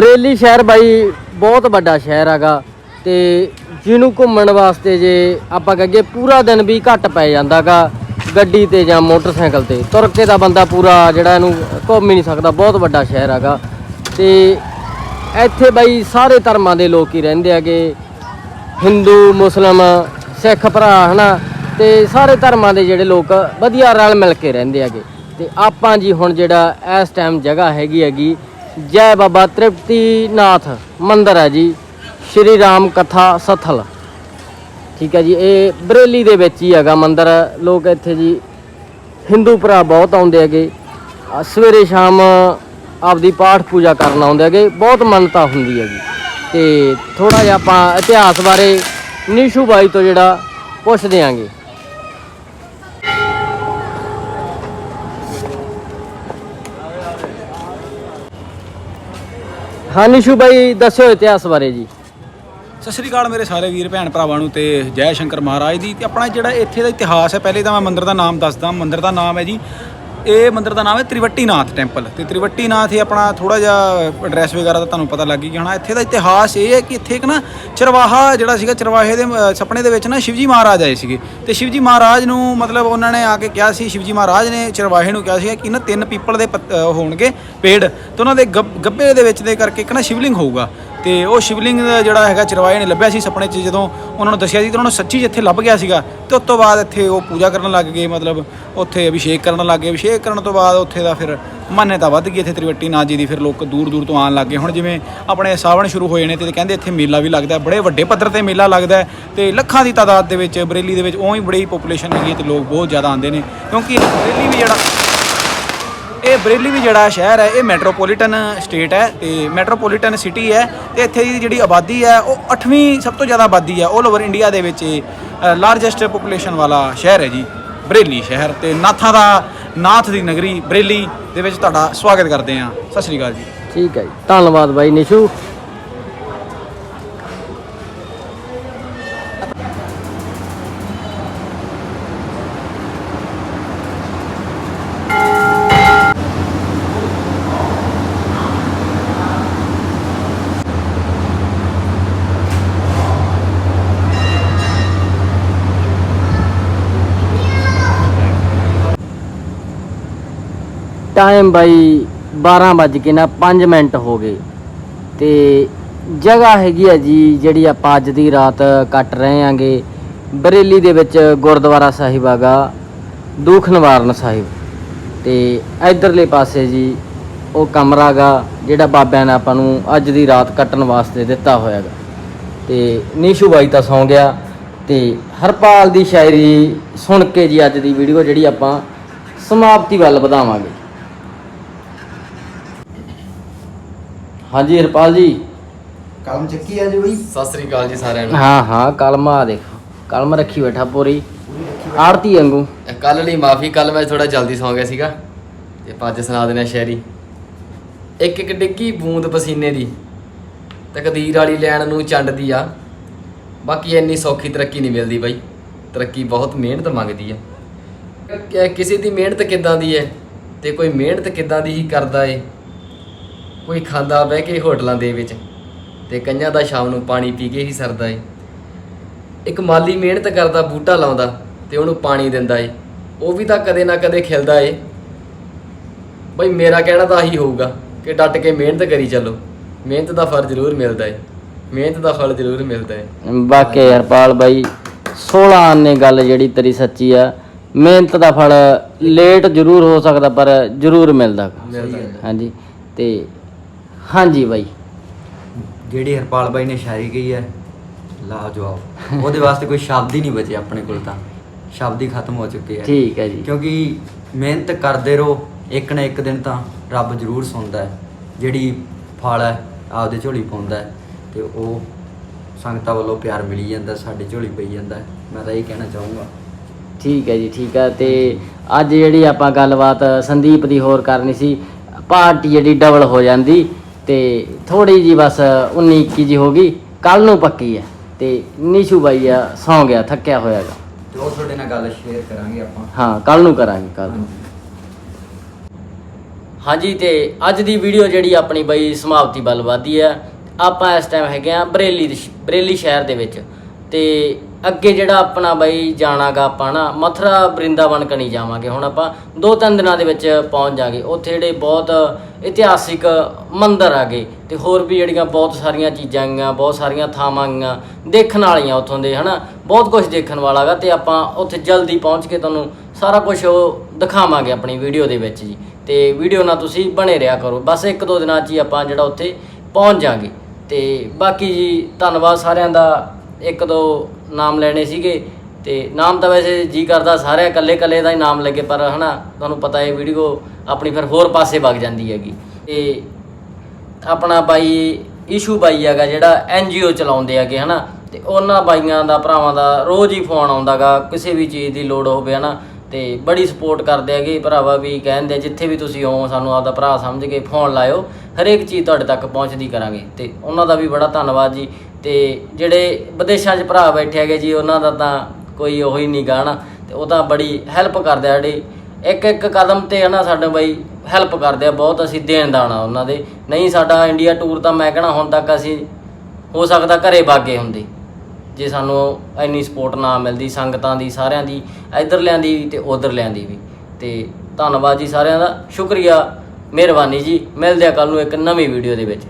ਬਰੇਲੀ ਸ਼ਹਿਰ ਬਾਈ ਬਹੁਤ ਵੱਡਾ ਸ਼ਹਿਰ ਹੈਗਾ ਤੇ ਜਿਹਨੂੰ ਘੁੰਮਣ ਵਾਸਤੇ ਜੇ ਆਪਾਂ ਕਹੀਏ ਪੂਰਾ ਦਿਨ ਵੀ ਘੱਟ ਪੈ ਜਾਂਦਾਗਾ ਗੱਡੀ ਤੇ ਜਾਂ ਮੋਟਰਸਾਈਕਲ ਤੇ, ਤੁਰ ਕੇ ਦਾ ਬੰਦਾ ਪੂਰਾ ਜਿਹੜਾ ਇਹਨੂੰ ਘੁੰਮ ਹੀ ਨਹੀਂ ਸਕਦਾ, ਬਹੁਤ ਵੱਡਾ ਸ਼ਹਿਰ ਹੈਗਾ। ਤੇ ਇੱਥੇ ਬਾਈ ਸਾਰੇ ਧਰਮਾਂ ਦੇ ਲੋਕ ਹੀ ਰਹਿੰਦੇ ਹੈਗੇ, ਹਿੰਦੂ, ਮੁਸਲਮ, ਸਿੱਖ ਭਰਾ, ਹਨਾ? ਤੇ ਸਾਰੇ ਧਰਮਾਂ ਦੇ ਜਿਹੜੇ ਲੋਕ ਵਧੀਆ ਰਲ ਮਿਲ ਕੇ ਰਹਿੰਦੇ ਹੈਗੇ। ਤੇ ਆਪਾਂ ਜੀ ਹੁਣ ਜਿਹੜਾ ਇਸ ਟਾਈਮ ਜਗ੍ਹਾ ਹੈਗੀ ਹੈਗੀ ਜੈ ਬਾਬਾ ਤ੍ਰਿਪਤੀ ਨਾਥ ਮੰਦਿਰ ਹੈ ਜੀ, ਸ਼੍ਰੀ ਰਾਮ ਕਥਾ ਸਥਲ। ਠੀਕ ਹੈ ਜੀ, ਇਹ ਬਰੇਲੀ ਦੇ ਵਿੱਚ ਹੀ ਹੈਗਾ ਮੰਦਿਰ। ਲੋਕ ਇੱਥੇ ਜੀ, ਹਿੰਦੂ ਭਰਾ ਬਹੁਤ ਆਉਂਦੇ ਹੈਗੇ। ਸਵੇਰੇ ਸ਼ਾਮ ਆਪਦੀ ਪਾਠ ਪੂਜਾ ਕਰਨ ਆਉਂਦੇ ਹੈਗੇ, ਬਹੁਤ ਮੰਨਤਾ ਹੁੰਦੀ ਹੈਗੀ। ਤੇ ਥੋੜਾ ਜਿਹਾ ਆਪਾਂ ਇਤਿਹਾਸ ਬਾਰੇ ਨੀਸ਼ੂ ਬਾਈ ਤੋਂ ਜਿਹੜਾ ਪੁੱਛਦੇ ਆਂਗੇ। ਹਾਂ, ਨਿਸ਼ੂ ਬਾਈ, ਦੱਸਿਓ ਇਤਿਹਾਸ ਬਾਰੇ ਜੀ। ਸਤਿ ਸ੍ਰੀ ਅਕਾਲ ਮੇਰੇ ਸਾਰੇ ਵੀਰ ਭੈਣ ਭਰਾਵਾਂ ਨੂੰ ਤੇ ਜੈ ਸ਼ੰਕਰ ਮਹਾਰਾਜ ਦੀ। ਤੇ ਆਪਣਾ ਜਿਹੜਾ ਇੱਥੇ ਦਾ ਇਤਿਹਾਸ ਹੈ, ਪਹਿਲੇ ਤਾਂ ਮੈਂ ਮੰਦਿਰ ਦਾ ਨਾਮ ਦੱਸਦਾ। ਮੰਦਿਰ ਦਾ ਨਾਮ ਹੈ ਜੀ ਇਹ ਮੰਦਿਰ ਦਾ ਨਾਮ ਹੈ ਤ੍ਰਿਵੱਟੀਨਾਥ ਟੈਂਪਲ ਤੇ ਤ੍ਰਿਵੱਟੀਨਾਥ ਹੀ ਆਪਣਾ ਥੋੜਾ ਜਿਹਾ ਐਡਰੈਸ ਵਗੈਰਾ ਦਾ ਤੁਹਾਨੂੰ ਪਤਾ ਲੱਗ ਹੀ ਗਿਆ ਹੋਣਾ। ਇੱਥੇ ਦਾ ਇਤਿਹਾਸ ਇਹ ਹੈ ਕਿ ਇੱਥੇ ਇੱਕ ਨਾ ਚਰਵਾਹਾ ਜਿਹੜਾ ਸੀਗਾ ਚਰਵਾਹੇ ਦੇ ਅ, ਸੁਪਨੇ ਦੇ ਵਿੱਚ ਨਾ ਸ਼ਿਵਜੀ ਮਹਾਰਾਜ ਆਏ ਸੀਗੇ। ਤੇ ਸ਼ਿਵਜੀ ਮਹਾਰਾਜ ਨੂੰ ਮਤਲਬ ਉਹਨਾਂ ਨੇ ਆ ਕੇ ਕਿਹਾ ਸੀ ਸ਼ਿਵਜੀ ਮਹਾਰਾਜ ਨੇ ਚਰਵਾਹੇ ਨੂੰ ਕਿਹਾ ਸੀਗਾ ਕਿ ਨਾ ਤਿੰਨ ਪੀਪਲ ਦੇ ਪੱਤ- ਹੋਣਗੇ ਪੇੜ। ਤੇ ਉਹਨਾਂ ਦੇ ਗੱਬ- ਗੱਭੇ ਦੇ ਵਿੱਚ ਦੇ ਕਰਕੇ ਇੱਕ ਨਾ ਸ਼ਿਵਲਿੰਗ ਹੋਊਗਾ। ਤੇ ਉਹ ਸ਼ਿਵਲਿੰਗ ਦਾ ਜਿਹੜਾ ਹੈਗਾ ਚਰਵਾਏ ਨੇ ਲੱਭਿਆ ਸੀ ਸੁਪਨੇ 'ਚ ਜਦੋਂ ਉਹਨਾਂ ਨੂੰ ਦੱਸਿਆ ਸੀ ਤਾਂ ਉਹਨਾਂ ਨੂੰ ਸੱਚੀ ਜਿੱਥੇ ਲੱਭ ਗਿਆ ਸੀਗਾ ਤੇ ਉਸ ਤੋਂ ਬਾਅਦ ਇੱਥੇ ਉਹ ਪੂਜਾ ਕਰਨ ਲੱਗ ਗਏ, ਮਤਲਬ ਉੱਥੇ ਅਭਿਸ਼ੇਕ ਕਰਨ ਲੱਗ ਗਏ। ਅਭਿਸ਼ੇਕ ਕਰਨ ਤੋਂ ਬਾਅਦ ਉੱਥੇ ਦਾ ਫਿਰ ਮਾਨਤਾ ਵੱਧ ਗਈ ਇੱਥੇ ਤ੍ਰਿਵੱਟੀ ਨਾਥ ਜੀ ਦੀ, ਫਿਰ ਲੋਕ ਦੂਰ ਦੂਰ ਤੋਂ ਆਉਣ ਲੱਗ ਗਏ। ਹੁਣ ਜਿਵੇਂ ਆਪਣੇ ਸਾਵਣ ਸ਼ੁਰੂ ਹੋਏ ਨੇ ਤੇ ਕਹਿੰਦੇ ਇੱਥੇ ਮੇਲਾ ਵੀ ਲੱਗਦਾ ਬੜੇ ਵੱਡੇ ਪੱਧਰ ਤੇ ਮੇਲਾ ਲੱਗਦਾ ਹੈ ਤੇ ਲੱਖਾਂ ਦੀ ਤਾਦਾਦ ਦੇ ਵਿੱਚ ਬਰੇਲੀ ਦੇ ਵਿੱਚ ਉਹੀ ਬੜੀ ਪੋਪੂਲੇਸ਼ਨ ਹੈਗੀ ਹੈ ਤੇ ਲੋਕ ਬਹੁਤ ਜ਼ਿਆਦਾ ਆਉਂਦੇ ਨੇ ਕਿਉਂਕਿ ਬਰੇਲੀ ਵੀ ਜਿਹੜਾ ਇਹ ਬਰੇਲੀ ਵੀ ਜਿਹੜਾ ਸ਼ਹਿਰ ਹੈ, ਇਹ ਮੈਟਰੋਪੋਲੀਟਨ ਸਟੇਟ ਹੈ ਤੇ ਮੈਟਰੋਪੋਲੀਟਨ ਸਿਟੀ ਹੈ ਤੇ ਇੱਥੇ ਦੀ ਜਿਹੜੀ ਆਬਾਦੀ ਹੈ, ਉਹ 8ਵੀਂ ਸਭ ਤੋਂ ਜ਼ਿਆਦਾ ਆਬਾਦੀ ਹੈ 올 ਓਵਰ ਇੰਡੀਆ ਦੇ ਵਿੱਚ ਲਾਰਜੈਸਟ ਪੋਪੂਲੇਸ਼ਨ ਵਾਲਾ ਸ਼ਹਿਰ ਹੈ ਜੀ, ਬਰੇਲੀ ਸ਼ਹਿਰ ਤੇ ਨਾਥਾਂ ਦਾ ਨਾਥ ਦੀ ਨਗਰੀ ਬਰੇਲੀ ਦੇ ਵਿੱਚ ਤੁਹਾਡਾ ਸਵਾਗਤ ਕਰਦੇ ਹਾਂ। ਸਤਿ ਸ਼੍ਰੀ ਅਕਾਲ ਜੀ। ਠੀਕ ਹੈ ਜੀ। ਧੰਨਵਾਦ ਬਾਈ ਨਿਸ਼ੂ। ਟਾਈਮ ਬਾਈ 12 ਵੱਜ ਕੇ ਨਾ 5 ਮਿੰਟ ਹੋ ਗਏ। ਤੇ ਜਗ੍ਹਾ ਹੈਗੀ ਆ ਜੀ ਜਿਹੜੀ ਆਪਾਂ ਅੱਜ ਦੀ ਰਾਤ ਕੱਟ ਰਹੇ ਆਂਗੇ। ਬਰੇਲੀ ਦੇ ਵਿੱਚ ਗੁਰਦੁਆਰਾ ਸਾਹਿਬ ਹੈਗਾ, ਦੁੱਖ ਨਿਵਾਰਨ ਸਾਹਿਬ। ਤੇ ਇਧਰਲੇ ਪਾਸੇ ਜੀ ਉਹ ਕਮਰਾ ਗਾ ਜਿਹੜਾ ਬਾਬਿਆਂ ਨੇ ਆਪਾਂ ਨੂੰ ਅੱਜ ਦੀ ਰਾਤ ਕੱਟਣ ਵਾਸਤੇ ਦਿੱਤਾ ਹੋਇਆ ਗਾ ਤੇ ਨੀਸ਼ੂ ਬਾਈ ਤਾਂ ਸੌਂ ਗਿਆ। ਤੇ ਹਰਪਾਲ ਦੀ ਸ਼ਾਇਰੀ ਸੁਣ ਕੇ ਜੀ ਅੱਜ ਦੀ ਵੀਡੀਓ ਜਿਹੜੀ ਆਪਾਂ ਸਮਾਪਤੀ ਵੱਲ ਵਧਾਵਾਂਗੇ। ਹਾਂਜੀ ਹਰਪਾਲ ਜੀ। ਕਲਮ ਚੱਕੀ ਆ ਜੀ ਬਈ। ਸਤਿ ਸ੍ਰੀ ਅਕਾਲ ਜੀ ਸਾਰਿਆਂ ਨੂੰ। ਹਾਂ ਹਾਂ ਕਲਮ ਆ ਦੇਖ। ਕਲਮ ਰੱਖੀ ਬੈਠਾ ਪੂਰੀ। ਆਰਤੀ ਵਾਂਗੂ। ਕੱਲ ਲਈ ਮਾਫੀ ਕੱਲ ਮੈਂ ਥੋੜਾ ਜਲਦੀ ਸੌਂ ਗਿਆ ਸੀਗਾ। ਤੇ ਅੱਜ ਸੁਣਾ ਦਿੰਦੇ ਆ ਸ਼ਾਇਰੀ ਇੱਕ ਇੱਕ ਡਿੱਗੀ ਬੂੰਦ ਪਸੀਨੇ ਦੀ। ਤਕਦੀਰ ਵਾਲੀ ਲੈਣ ਨੂੰ ਚੰਡਦੀ ਆ। ਬਾਕੀ ਇੰਨੀ ਸੌਖੀ ਤਰੱਕੀ ਨਹੀਂ ਮਿਲਦੀ ਬਾਈ। ਤਰੱਕੀ ਬਹੁਤ ਮਿਹਨਤ ਮੰਗਦੀ ਆ। ਕਿਸੇ ਦੀ ਮਿਹਨਤ ਕਿੱਦਾਂ ਦੀ ਹੈ ਤੇ ਕੋਈ ਮਿਹਨਤ ਕਿੱਦਾਂ ਦੀ ਹੀ ਕਰਦਾ ਏ? ਕੋਈ ਖਾਂਦਾ ਬਹਿ ਕੇ ਹੋਟਲਾਂ ਦੇ ਵਿੱਚ ਤੇ ਕਈਆਂ ਦਾ ਸ਼ਾਮ ਨੂੰ ਪਾਣੀ ਪੀ ਕੇ ਹੀ ਸਰਦਾ ਏ। ਇੱਕ ਮਾਲੀ ਮਿਹਨਤ ਕਰਦਾ ਬੂਟਾ ਲਾਉਂਦਾ ਤੇ ਉਹਨੂੰ ਪਾਣੀ ਦਿੰਦਾ ਏ। ਉਹ ਵੀ ਤਾਂ ਕਦੇ ਨਾ ਕਦੇ ਖਿਲਦਾ ਏ। ਬਈ ਮੇਰਾ ਕਹਿਣਾ ਤਾਂ ਆਹੀ ਹੋਊਗਾ ਕਿ ਡਟ ਕੇ ਮਿਹਨਤ ਕਰੀ ਚੱਲੋ। ਮਿਹਨਤ ਦਾ ਫਲ ਜ਼ਰੂਰ ਮਿਲਦਾ ਏ। ਮਿਹਨਤ ਦਾ ਫਲ ਜ਼ਰੂਰ ਮਿਲਦਾ ਏ। ਬਾਕੀ ਹਰਪਾਲ ਬਾਈ 16 ਆਨੇ ਗੱਲ ਜਿਹੜੀ ਤੇਰੀ ਸੱਚੀ ਆ ਮਿਹਨਤ ਦਾ ਫਲ ਲੇਟ ਜ਼ਰੂਰ ਹੋ ਸਕਦਾ ਪਰ ਜ਼ਰੂਰ ਮਿਲਦਾ। ਮਿਲਦਾ। ਹਾਂਜੀ ਤੇ ਹਾਂਜੀ ਬਾਈ। ਜਿਹੜੀ ਹਰਪਾਲ ਬਾਈ ਨੇ ਸ਼ਾਇਰੀ ਕਹੀ ਹੈ ਲਾਜਵਾਬ ਉਹਦੇ ਵਾਸਤੇ ਕੋਈ ਸ਼ਬਦ ਹੀ ਨਹੀਂ ਬਚੇ ਆਪਣੇ ਕੋਲ ਤਾਂ। ਸ਼ਬਦ ਹੀ ਖਤਮ ਹੋ ਚੁੱਕੇ ਹੈ ਠੀਕ ਹੈ ਜੀ। ਕਿਉਂਕਿ ਮਿਹਨਤ ਕਰਦੇ ਰਹੋ ਇੱਕ ਨਾ ਇੱਕ ਦਿਨ ਤਾਂ ਰੱਬ ਜ਼ਰੂਰ ਸੁਣਦਾ ਹੈ। ਜਿਹੜੀ ਫਲ ਹੈ ਆਪਦੇ ਝੋਲੀ ਪਾਉਂਦਾ ਹੈ। ਤੇ ਉਹ ਸੰਗਤਾਂ ਵੱਲੋਂ ਪਿਆਰ ਮਿਲੀ ਜਾਂਦਾ ਸਾਡੇ ਝੋਲੀ ਪਈ ਜਾਂਦਾ। ਮੈਂ ਤਾਂ ਇਹ ਕਹਿਣਾ ਚਾਹੂੰਗਾ। ਠੀਕ ਹੈ ਜੀ ਠੀਕ ਹੈ। ਤੇ ਅੱਜ ਜਿਹੜੀ ਆਪਾਂ ਗੱਲਬਾਤ ਸੰਦੀਪ ਦੀ ਹੋਰ ਕਰਨੀ ਸੀ ਪਾਰਟੀ ਜਿਹੜੀ ਡਬਲ ਹੋ ਜਾਂਦੀ ਤੇ ਥੋੜੀ ਜੀ ਬਸ 19 21 ਜੀ ਹੋ ਗਈ। ਕੱਲ ਨੂੰ ਪੱਕੀ ਹੈ ਤੇ ਨੀਸ਼ੂ ਬਾਈ ਆ ਸੌਂ ਗਿਆ ਥੱਕਿਆ ਹੋਇਆਗਾ ਤੇ ਉਹ ਤੁਹਾਡੇ ਨਾਲ ਗੱਲ ਸ਼ੇਅਰ ਕਰਾਂਗੇ ਆਪਾਂ। ਹਾਂ ਕੱਲ ਨੂੰ ਕਰਾਂਗੇ ਕੱਲ ਹਾਂਜੀ। ਤੇ ਅੱਜ ਦੀ ਵੀਡੀਓ ਜਿਹੜੀ ਆਪਣੀ ਬਈ ਸਮਾਪਤੀ ਵੱਲ ਵਧਦੀ ਹੈ। ਆਪਾਂ ਇਸ ਟਾਈਮ ਹੈਗੇ ਆ ਬਰੇਲੀ ਬਰੇਲੀ ਸ਼ਹਿਰ ਦੇ ਵਿੱਚ। ਤੇ ਅੱਗੇ ਜਿਹੜਾ ਆਪਣਾ ਬਾਈ ਜਾਣਾਗਾ ਆਪਾਂ ਨਾ, ਮਥੁਰਾ, ਬ੍ਰਿੰਦਾਵਨ, ਕਣੀ ਜਾਵਾਂਗੇ। ਹੁਣ ਆਪਾਂ ਦੋ ਤਿੰਨ ਦਿਨਾਂ ਦੇ ਵਿੱਚ ਪਹੁੰਚ ਜਾਾਂਗੇ। ਉੱਥੇ ਜਿਹੜੇ ਬਹੁਤ ਇਤਿਹਾਸਿਕ ਮੰਦਿਰ ਆਗੇ ਤੇ ਹੋਰ ਵੀ ਜਿਹੜੀਆਂ ਬਹੁਤ ਸਾਰੀਆਂ ਚੀਜ਼ਾਂ ਗੀਆਂ ਬਹੁਤ ਸਾਰੀਆਂ ਥਾਵਾਂ ਗੀਆਂ ਦੇਖਣ ਵਾਲੀਆਂ ਉੱਥੋਂ ਦੇ, ਹਨਾ? ਬਹੁਤ ਕੁਝ ਦੇਖਣ ਵਾਲਾਗਾ ਤੇ ਆਪਾਂ ਉੱਥੇ ਜਲਦੀ ਪਹੁੰਚ ਕੇ ਤੁਹਾਨੂੰ ਸਾਰਾ ਕੁਝ ਉਹ ਦਿਖਾਵਾਂਗੇ ਆਪਣੀ ਵੀਡੀਓ ਦੇ ਵਿੱਚ ਜੀ। ਤੇ ਵੀਡੀਓ ਨਾਲ ਤੁਸੀਂ ਬਣੇ ਰਿਹਾ ਕਰੋ। ਬਸ ਇੱਕ ਦੋ ਦਿਨਾਂ 'ਚ ਹੀ ਆਪਾਂ ਜਿਹੜਾ ਉੱਥੇ ਪਹੁੰਚ ਜਾਾਂਗੇ। ਤੇ ਬਾਕੀ ਜੀ, ਧੰਨਵਾਦ ਸਾਰਿਆਂ ਦਾ। ਇੱਕ ਦੋ ਨਾਮ ਲੈਣੇ ਸੀਗੇ ਤੇ ਨਾਮ ਤਾਂ ਵੈਸੇ ਜੀ ਕਰਦਾ ਸਾਰੇ ਇਕੱਲੇ ਇਕੱਲੇ ਦਾ ਹੀ ਨਾਮ ਲੱਗੇ ਪਰ ਹਨਾ, ਤੁਹਾਨੂੰ ਪਤਾ ਹੈ ਵੀਡੀਓ ਆਪਣੀ ਫਿਰ ਹੋਰ ਪਾਸੇ ਵਗ ਜਾਂਦੀ ਹੈਗੀ। ਤੇ ਆਪਣਾ ਬਾਈ ਇਸ਼ੂ ਬਾਈ ਹੈਗਾ ਜਿਹੜਾ ਐਨਜੀਓ ਚਲਾਉਂਦੇ ਹੈਗੇ, ਹਨਾ, ਤੇ ਉਹਨਾਂ ਬਾਈਆਂ ਦਾ, ਭਰਾਵਾਂ ਦਾ ਰੋਜ਼ ਹੀ ਫੋਨ ਆਉਂਦਾਗਾ, ਕਿਸੇ ਵੀ ਚੀਜ਼ ਦੀ ਲੋੜ ਹੋਵੇ, ਹਨਾ, ਤੇ ਬੜੀ ਸਪੋਰਟ ਕਰਦੇ ਹੈਗੇ, ਭਰਾਵਾ ਵੀ ਕਹਿੰਦੇ ਜਿੱਥੇ ਵੀ ਤੁਸੀਂ ਹੋ ਸਾਨੂੰ ਆਪਦਾ ਭਰਾ ਸਮਝ ਕੇ ਫੋਨ ਲਾਇਓ, ਹਰੇਕ ਚੀਜ਼ ਤੁਹਾਡੇ ਤੱਕ ਪਹੁੰਚਦੀ ਕਰਾਂਗੇ, ਤੇ ਉਹਨਾਂ ਦਾ ਵੀ ਬੜਾ ਧੰਨਵਾਦ ਜੀ। ਤੇ ਜਿਹੜੇ ਵਿਦੇਸ਼ਾਂ 'ਚ ਭਰਾ ਬੈਠੇ ਹੈਗੇ ਜੀ, ਉਹਨਾਂ ਦਾ ਤਾਂ ਕੋਈ ਉਹੀ ਨਹੀਂ ਗਾਣਾ ਤੇ ਉਹ ਤਾਂ ਬੜੀ ਹੈਲਪ ਕਰਦੇ ਆ ਜਿਹੜੀ ਇੱਕ ਇੱਕ ਕਦਮ ਤੇ, ਹਨਾ, ਸਾਡੇ ਬਾਈ ਹੈਲਪ ਕਰਦੇ ਆ, ਬਹੁਤ ਅਸੀਂ ਦੇਣ ਦਾਣਾ ਉਹਨਾਂ ਦੇ। ਨਹੀਂ, ਸਾਡਾ ਇੰਡੀਆ ਟੂਰ ਤਾਂ ਮੈਂ ਕਹਣਾ ਹੁਣ ਤੱਕ ਅਸੀਂ ਹੋ ਸਕਦਾ ਘਰੇ ਬਾਗੇ ਹੁੰਦੇ। ਜੇ ਸਾਨੂੰ ਇੰਨੀ ਸਪੋਰਟ ਨਾ ਮਿਲਦੀ, ਸੰਗਤਾਂ ਦੀ, ਸਾਰਿਆਂ ਦੀ ਇੱਧਰ ਲਿਆਂਦੀ ਵੀ ਤੇ ਉਧਰ ਲਿਆਂਦੀ ਵੀ। ਤੇ ਧੰਨਵਾਦ ਜੀ ਸਾਰਿਆਂ ਦਾ। ਸ਼ੁਕਰੀਆ, ਮਿਹਰਬਾਨੀ ਜੀ। ਮਿਲਦੇ ਆ ਕੱਲ ਨੂੰ ਇੱਕ ਨਵੀਂ ਵੀਡੀਓ ਦੇ ਵਿੱਚ।